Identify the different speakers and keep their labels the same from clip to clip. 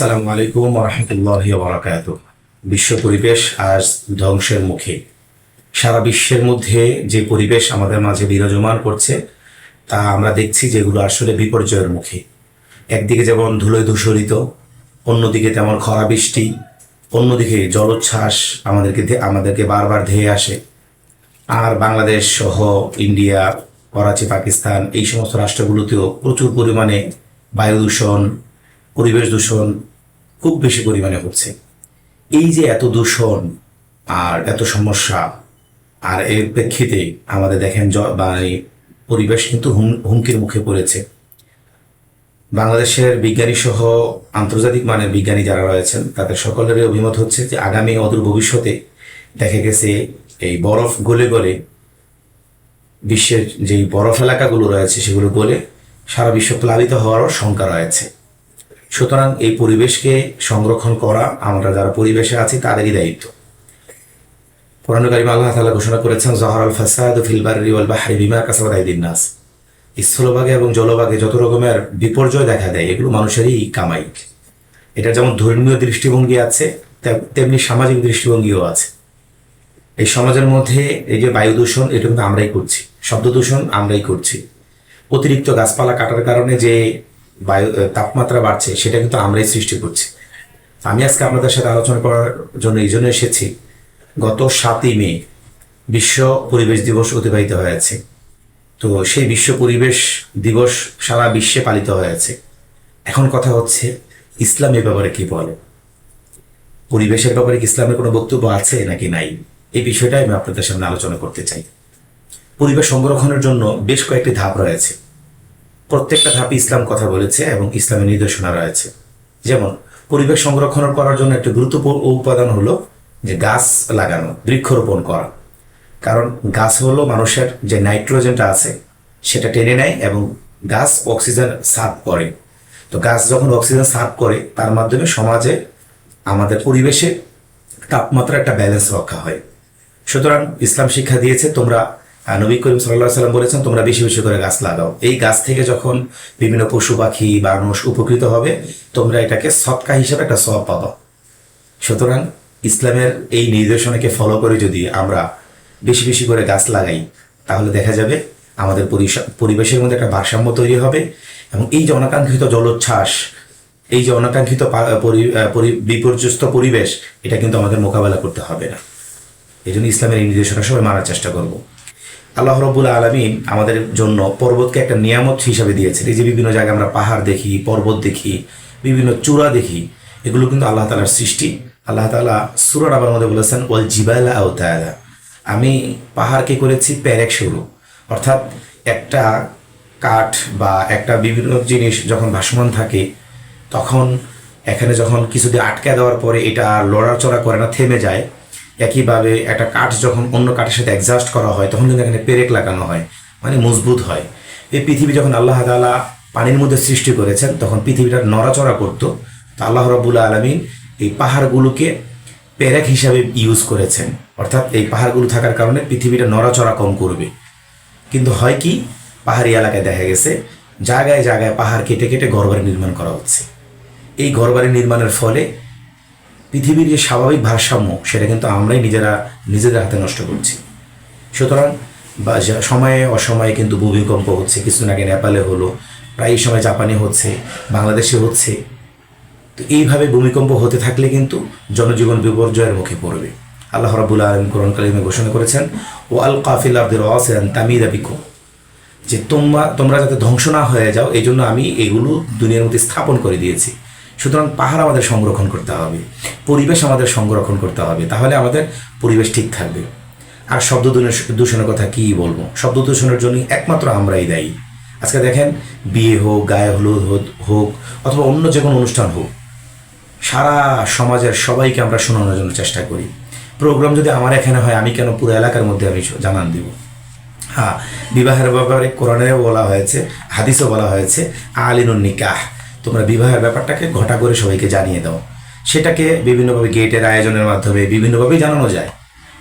Speaker 1: আসসালামু আলাইকুম রহমতুল্লাহ বরাকাত বিশ্ব পরিবেশ আজ ধ্বংসের মুখে। সারা বিশ্বের মধ্যে যে পরিবেশ আমাদের মাঝে বিরাজমান করছে, তা আমরা দেখছি যেগুলো আসলে বিপর্যয়ের মুখে। একদিকে যেমন ধুলোয় ধূসরিত, অন্যদিকে তেমন খরা বৃষ্টি, অন্যদিকে জলোচ্ছ্বাস আমাদেরকে আমাদেরকে বারবার ধেয়ে আসে। আর বাংলাদেশ সহ ইন্ডিয়া, করাচি, পাকিস্তান এই সমস্ত রাষ্ট্রগুলোতেও প্রচুর পরিমাণে বায়ু দূষণ, পরিবেশ দূষণ খুব বেশি পরিমাণে হচ্ছে। এই যে এত দূষণ আর এত সমস্যা, আর এর প্রেক্ষিতে আমাদের দেখেন এই পরিবেশ কিন্তু হুম- হুমকির মুখে পড়েছে। বাংলাদেশের বিজ্ঞানী সহ আন্তর্জাতিক মানের বিজ্ঞানী যারা রয়েছেন, তাদের সকলেরই অভিমত হচ্ছে যে আগামী অদূর ভবিষ্যতে দেখা গেছে এই বরফ গলে গলে বিশ্বের যেই বরফ এলাকাগুলো রয়েছে, সেগুলো গলে সারা বিশ্ব প্লাবিত হওয়ারও শঙ্কা রয়েছে। সুতরাং এই পরিবেশকে সংরক্ষণ করা, আমরা যারা পরিবেশে আছি তাদেরই দায়িত্ব। কোরআন কারিম আল্লাহ তাআলা ঘোষণা করেছেন জহরাল ফাসাদ ফিল বাররি ওয়াল বাহরি বিমা কাসাবাত আইদিন নাস। স্থলভাগে এবং জলভাগে যত রকমের বিপর্যয় দেখা দেয়, এগুলো মানুষেরই কামাই। এটা যেমন ধর্মীয় দৃষ্টিভঙ্গি আছে তেমনি সামাজিক দৃষ্টিভঙ্গিও আছে। এই সমাজের মধ্যে এই যে বায়ু দূষণ, এটা কিন্তু আমরাই করছি। শব্দ দূষণ আমরাই করছি। অতিরিক্ত গাছপালা কাটার কারণে যে বায়ু তাপমাত্রা বাড়ছে, সেটা কিন্তু আমরাই সৃষ্টি করছি। আমি আজকে আপনাদের সাথে আলোচনা করার জন্য এই জন্য এসেছি। গত সাতই মে বিশ্ব পরিবেশ দিবস অতিবাহিত হয়েছে তো সেই বিশ্ব পরিবেশ দিবস সারা বিশ্বে পালিত হয়েছে এখন কথা হচ্ছে, ইসলাম এ ব্যাপারে কি বলে? পরিবেশের ব্যাপারে ইসলামের কোনো বক্তব্য আছে নাকি নাই? এই বিষয়টা আমি আপনাদের সামনে আলোচনা করতে চাই। পরিবেশ সংরক্ষণের জন্য বেশ কয়েকটি ধাপ রয়েছে। প্রত্যেকটা ধাপে ইসলাম কথা বলেছে এবং ইসলামের নির্দেশনা রয়েছে। যেমন, পরিবেশ সংরক্ষণ করার জন্য একটি গুরুত্বপূর্ণ উপাদান হলো যে গাছ লাগানো, বৃক্ষরোপণ করা। কারণ গাছ হলো মানুষের যে নাইট্রোজেনটা আছে, সেটা টেনে নেয় এবং গাছ অক্সিজেন সার্ভ করে। তো গাছ যখন অক্সিজেন সার্ভ করে, তার মাধ্যমে সমাজে আমাদের পরিবেশে তাপমাত্রা একটা ব্যালেন্স রক্ষা হয়। সুতরাং ইসলাম শিক্ষা দিয়েছে, তোমরা নবী করিম সাল্লাহ সাল্লাম বলেছেন, তোমরা বেশি বেশি করে গাছ লাগাও। এই গাছ থেকে যখন বিভিন্ন পশু পাখি মানুষ উপকৃত হবে, তোমরা এটাকে সৎকা হিসাবে একটা সব পাবা। সুতরাং ইসলামের এই নির্দেশনাকে ফলো করে যদি আমরা বেশি বেশি করে গাছ লাগাই, তাহলে দেখা যাবে আমাদের পরিবেশের মধ্যে একটা ভারসাম্য তৈরি হবে এবং এই যে অনাকাঙ্ক্ষিত জলোচ্ছ্বাস, এই যে অনাকাঙ্ক্ষিত বিপর্যস্ত পরিবেশ, এটা কিন্তু আমাদের মোকাবেলা করতে হবে না। এই জন্য ইসলামের এই নির্দেশনা সবাই মানার চেষ্টা করব। আল্লাহ রব্বুল আলমিন আমাদের জন্য পর্বতকে একটা নিয়ামত হিসাবে দিয়েছেন। এই যে বিভিন্ন জায়গায় আমরা পাহাড় দেখি, পর্বত দেখি, বিভিন্ন চূড়া দেখি, এগুলো কিন্তু আল্লাহ তালার সৃষ্টি। আল্লাহ তালা সুরার আবার মধ্যে বলেছেন, ওয়াল জিবাইলা আও তায়ালা আমি পাহাড়কে করেছি প্যারেক সরু অর্থাৎ একটা কাঠ বা একটা বিভিন্ন জিনিস যখন ভাসমান থাকে, তখন এখানে যখন কিছুদিন আটকে দেওয়ার পরে এটা লড়াচড়া করে না, থেমে যায়। একইভাবে একটা কাঠ যখন অন্য কাঠের সাথে অ্যাডজাস্ট করা হয়, তখন কিন্তু এখানে পেরেক লাগানো হয় মানে মজবুত হয়। এই পৃথিবী যখন আল্লাহ তাআলা পানির মধ্যে সৃষ্টি করেছেন, তখন পৃথিবীটা নড়াচড়া করতো। তো আল্লাহ রবুল্লা আলমিন এই পাহাড়গুলোকে পেরেক হিসাবে ইউজ করেছেন। অর্থাৎ এই পাহাড়গুলো থাকার কারণে পৃথিবীটা নড়াচড়া কম করবে। কিন্তু হয় কি? পাহাড়ি এলাকায় দেখা গেছে, জায়গায় জায়গায় পাহাড় কেটে কেটে ঘরবাড়ি নির্মাণ করা হচ্ছে। এই ঘরবাড়ি নির্মাণের ফলে পৃথিবীর যে স্বাভাবিক ভারসাম্য, সেটা কিন্তু আমরাই নিজেরা, নিজেদের হাতে নষ্ট করছি। সুতরাং, বা সময়ে অসময়ে কিন্তু ভূমিকম্প হচ্ছে, কিছুদিন আগে নেপালে হলো, প্রায় সময় জাপানে হচ্ছে, বাংলাদেশে হচ্ছে। তো এইভাবে ভূমিকম্প হতে থাকলে কিন্তু জনজীবন বিপর্যয়ের মুখে পড়বে। আল্লাহ রাবুল আলম কোরআন ঘোষণা করেছেন ও আল কাফিল আব্দুল ওয়াসেন তামিদা বিকো যে তোমরা তোমরা যাতে ধ্বংস না হয়ে যাও এই জন্য আমি এগুলো দুনিয়ার মধ্যে স্থাপন করে দিয়েছি। সুতরাং পাহাড় আমাদের সংরক্ষণ করতে হবে, পরিবেশ আমাদের সংরক্ষণ করতে হবে, তাহলে আমাদের পরিবেশ ঠিক থাকবে। আর শব্দ দূষণ- দূষণের কথা কী বলব? শব্দ দূষণের জন্য একমাত্র আমরাই দায়ী। আজকে দেখেন, বিয়ে হোক, গায়ে হলুদ হোক অথবা অন্য যে কোনো অনুষ্ঠান হোক, সারা সমাজের সবাইকে আমরা শোনানোর জন্য চেষ্টা করি। প্রোগ্রাম যদি আমার এখানে হয়, আমি কেন পুরো এলাকার মধ্যে আমি জানান দিব? হ্যাঁ বিবাহের ব্যাপারে কোরআনেও বলা হয়েছে, হাদিসও বলা হয়েছে, আলিনুন নিকাহ। তোমরা বিবাহের ব্যাপারটাকে ঘটা করে সবাইকে জানিয়ে দাও। সেটাকে বিভিন্নভাবে গেটের আয়োজনের মাধ্যমে বিভিন্নভাবেই জানানো যায়।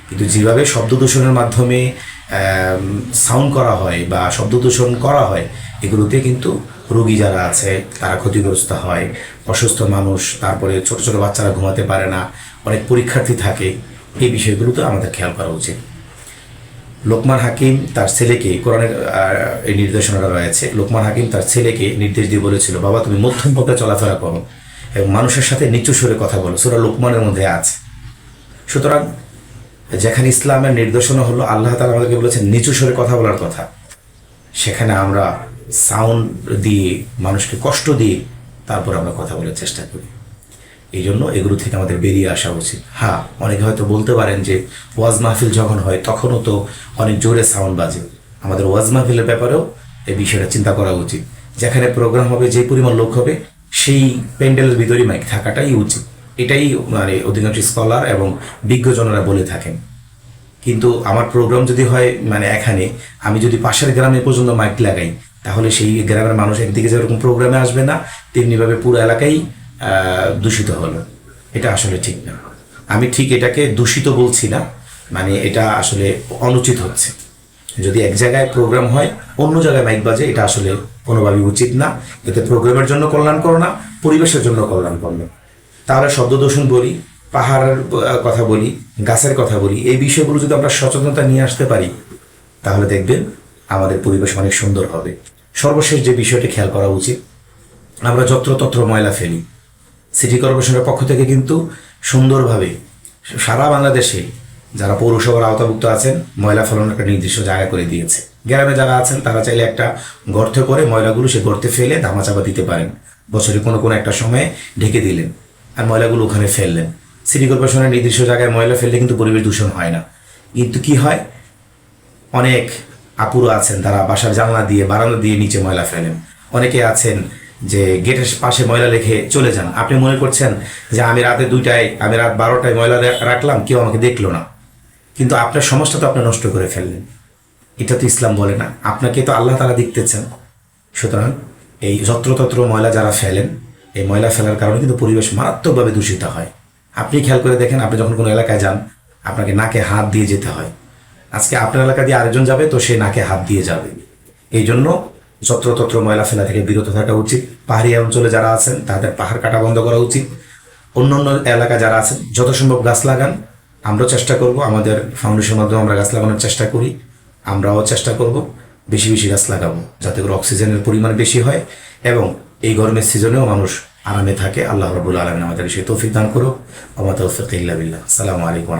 Speaker 1: কিন্তু যেভাবে শব্দ দূষণের মাধ্যমে সাউন্ড করা হয় বা শব্দ দূষণ করা হয়, এগুলোতে কিন্তু রোগী যারা আছে, তারা ক্ষতিগ্রস্ত হয়। অসুস্থ মানুষ, তারপরে ছোট ছোট বাচ্চারা ঘুমাতে পারে না, অনেক পরীক্ষার্থী থাকে। এই বিষয়গুলো তো আমাদের খেয়াল করা উচিত। লোকমান হাকিম তার ছেলেকে, কোরআনের এই নির্দেশনাটা রয়েছে, লোকমান হাকিম তার ছেলেকে নির্দেশ দিয়ে বলেছিল, বাবা, তুমি মধ্যম পথে চলাফেরা করো এবং মানুষের সাথে নিচু সুরে কথা বলো সেটা লোকমানের মধ্যে আছে। সুতরাং যেখানে ইসলামের নির্দেশনা হলো, আল্লাহ তালা আমাদেরকে বলেছেন, নিচু সুরে কথা বলার কথা। সেখানে আমরা সাউন্ড দিয়ে, মানুষকে কষ্ট দিয়ে তারপর আমরা কথা বলার চেষ্টা করি। এই জন্য এগুলো থেকে আমাদের বেরিয়ে আসা উচিত। হ্যাঁ অনেকে হয়তো বলতে পারেন যে ওয়াজ মাহফিল যখন হয় তখনও তো অনেক জোরে সাউন্ড বাজে। আমাদের ওয়াজ মাহফিলের ব্যাপারেও এই বিষয়টা চিন্তা করা উচিত। যেখানে প্রোগ্রাম হবে যে পরিমাণ লোক হবে সেই প্যান্ডেলের ভিতরেই মাইক থাকাটাই উচিত। এটাই মানে অধিকাংশ স্কলার এবং বিজ্ঞজনরা বলে থাকেন। কিন্তু আমার প্রোগ্রাম যদি হয় মানে এখানে আমি যদি পাশের গ্রামে পর্যন্ত মাইক লাগাই তাহলে সেই গ্রামের মানুষ একদিকে যেরকম প্রোগ্রামে আসবে না তেমনিভাবে পুরো এলাকাই আহ, দূষিত হলো। এটা আসলে ঠিক না। আমি ঠিক এটাকে দূষিত বলছি না মানে এটা আসলে অনুচিত হচ্ছে। যদি এক জায়গায় প্রোগ্রাম হয়, অন্য জায়গায় মাইক বাজে, এটা আসলে কোনোভাবেই উচিত না। এতে প্রোগ্রামের জন্য কল্যাণ করো না, পরিবেশের জন্য কল্যাণ করো তাহলে শব্দ দূষণ বলি, পাহাড়ের কথা বলি, গাছের কথা বলি, এই বিষয়গুলো যদি আমরা সচেতনতা নিয়ে আসতে পারি, তাহলে দেখবেন আমাদের পরিবেশ অনেক সুন্দর হবে। সর্বশেষ যে বিষয়টি খেয়াল করা উচিত, আমরা যত্রতত্র ময়লা ফেলি। সিটি কর্পোরেশনের পক্ষ থেকে কিন্তু সুন্দরভাবে সারা বাংলাদেশে যারা পৌরসভার আওতাভুক্ত আছেন, ময়লা ফেলানোর একটা নির্দিষ্ট জায়গা করে দিয়েছে। গ্রামে যারা আছেন, তারা চাইলে একটা গর্ত করে ময়লাগুলো সে গর্তে ফেলে ধামাচাপা দিতে পারেন। বছরে কোনো কোনো একটা সময়ে ঢেকে দিলেন আর ময়লাগুলো ওখানে ফেললেন। সিটি কর্পোরেশনের নির্দিষ্ট জায়গায় ময়লা ফেললে কিন্তু পরিবেশ দূষণ হয় না। কিন্তু কি হয়? অনেক আপুরা আছেন, তারা বাসার জানলা দিয়ে, বারান্দা দিয়ে নিচে ময়লা ফেলেন। অনেকে আছেন যে গেটের পাশে ময়লা রেখে চলে যান। আপনি মনে করছেন যে আমি রাতে দুইটায়, আমি রাত বারোটায় ময়লা রাখলাম, কেউ আমাকে দেখল না। কিন্তু আপনার সমাজটা তো আপনি নষ্ট করে ফেললেন। এটা তো ইসলাম বলে না। আপনাকে তো আল্লাহ তারা দেখতেছেন। সুতরাং এই যত্রতত্র ময়লা যারা ফেলেন, এই ময়লা ফেলার কারণে কিন্তু পরিবেশ মারাত্মকভাবে দূষিত হয়। আপনি খেয়াল করে দেখেন, আপনি যখন কোনো এলাকায় যান, আপনাকে নাকে হাত দিয়ে যেতে হয়। আজকে আপনার এলাকা দিয়ে আরেকজন যাবে, তো সে নাকে হাত দিয়ে যাবে। এই জন্য যত্রতত্র ময়লা ফেলা থেকে বিরত থাকা উচিত। পাহাড়ি অঞ্চলে যারা আছেন, তাদের পাহাড় কাটা বন্ধ করা উচিত। অন্য অন্য এলাকা যারা আছেন, যত সম্ভব গাছ লাগান। আমরাও চেষ্টা করব, আমাদের ফাউন্ডেশনের মাধ্যমে আমরা গাছ লাগানোর চেষ্টা করি। আমরাও চেষ্টা করব বেশি বেশি গাছ লাগাবো, যাতে করে অক্সিজেনের পরিমাণ বেশি হয় এবং এই গরমের সিজনেও মানুষ আরামে থাকে। আল্লাহ রবুল আলমিন আমাদের সেই তৌফিক দান করুক। আমাদের সালামু আলাইকুম